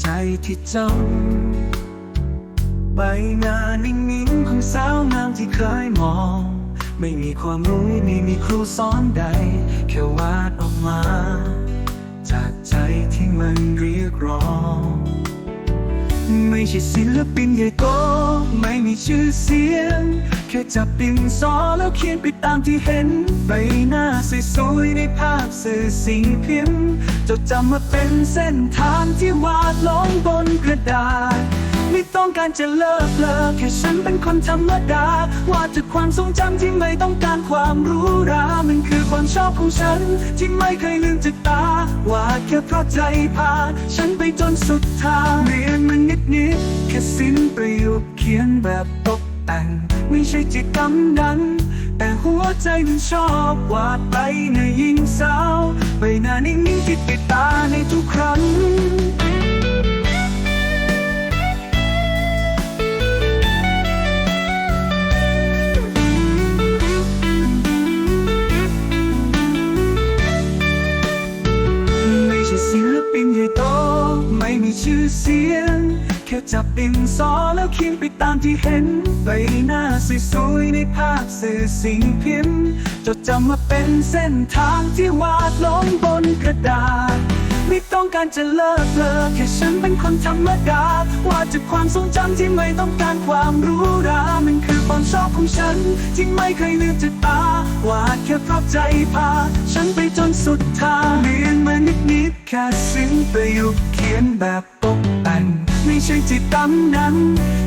ใจที่จำใบหน้านิ่งๆของสาวงามที่เคยมอง ไม่มีความรู้ไม่มีครูสอนใด แค่วาดออกมา จากใจที่มันเรียกร้อง ไม่ใช่ศิลปินใหญ่โตไม่มีชื่อเสียง แค่จับดินสอแล้วเขียนไปตามที่เห็น ใบหน้าสวยๆในภาพสื่อสิ่งพิมพ์จดจำมาเป็นเส้นทางที่วาดลงบนกระดาษ ไม่ต้องการจะเลิกเลิกแค่ฉันเป็นคนธรรมดาวาดจากความทรงจำที่ไม่ต้องการความรู้รามันคือความชอบของฉัน ที่ไม่เคยลืมจากตาวาดแค่เพราะใจพา ฉันไปจนสุดทางเรียนมันนิดๆแค่สิ้นประโยคเขียนแบบ ใช่จิตกรรมดันแต่หัวใจมันชอบวาดไปในยิ่งสาวใบหน้านิ่งๆที่ติดตาในทุกครั้งไม่ใช่ศิลปินใหญ่โตไม่มีชื่อเสียง แค่จับดินสอแล้วเขียนไปตามที่เห็นใบหน้า สวยๆในภาพสื่อสิ่งพิมพ์ จดจำมาเป็นเส้นทางที่วาดลงบนกระดาษ ไม่ต้องการจะเลิกเลิกแค่ฉันเป็นคนธรรมดาวาดจากความทรงจำที่ไม่ต้องการความรู้รามันคือความชอบของฉัน ที่ไม่เคยลืมจากตาวาดแค่เพราะใจพา ฉันไปจนสุดทางเรียนมานิดนิดๆแค่สิ้นประโยคเขียนแบบตกแต่งไม่ใช่จิตตำนั้น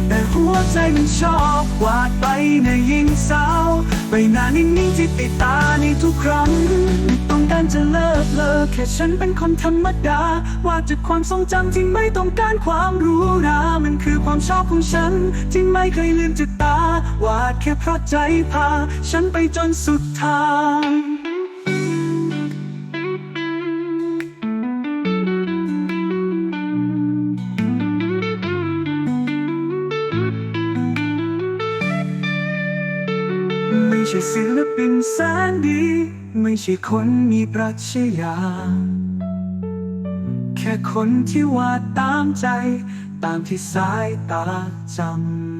แต่หัว ใจมันชอบวาดไปในยิ่งสาวใบหน้านิ่งๆที่ติดตาในทุกครั้งไม่ต้องการจะเลิกเลิกแค่ฉันเป็นคนธรรมดาวาดจากความทรงจำที่ไม่ต้องการความรู้รามันคือความชอบของฉัน ที่ไม่เคยลืมจากตาวาดแค่เพราะใจพา ฉันไปจนสุดทาง ช่ศิลปินแสนดี ไม่ใช่คนมีปรัชญา แค่คนที่วาดตามใจ ตามที่สายตาจำ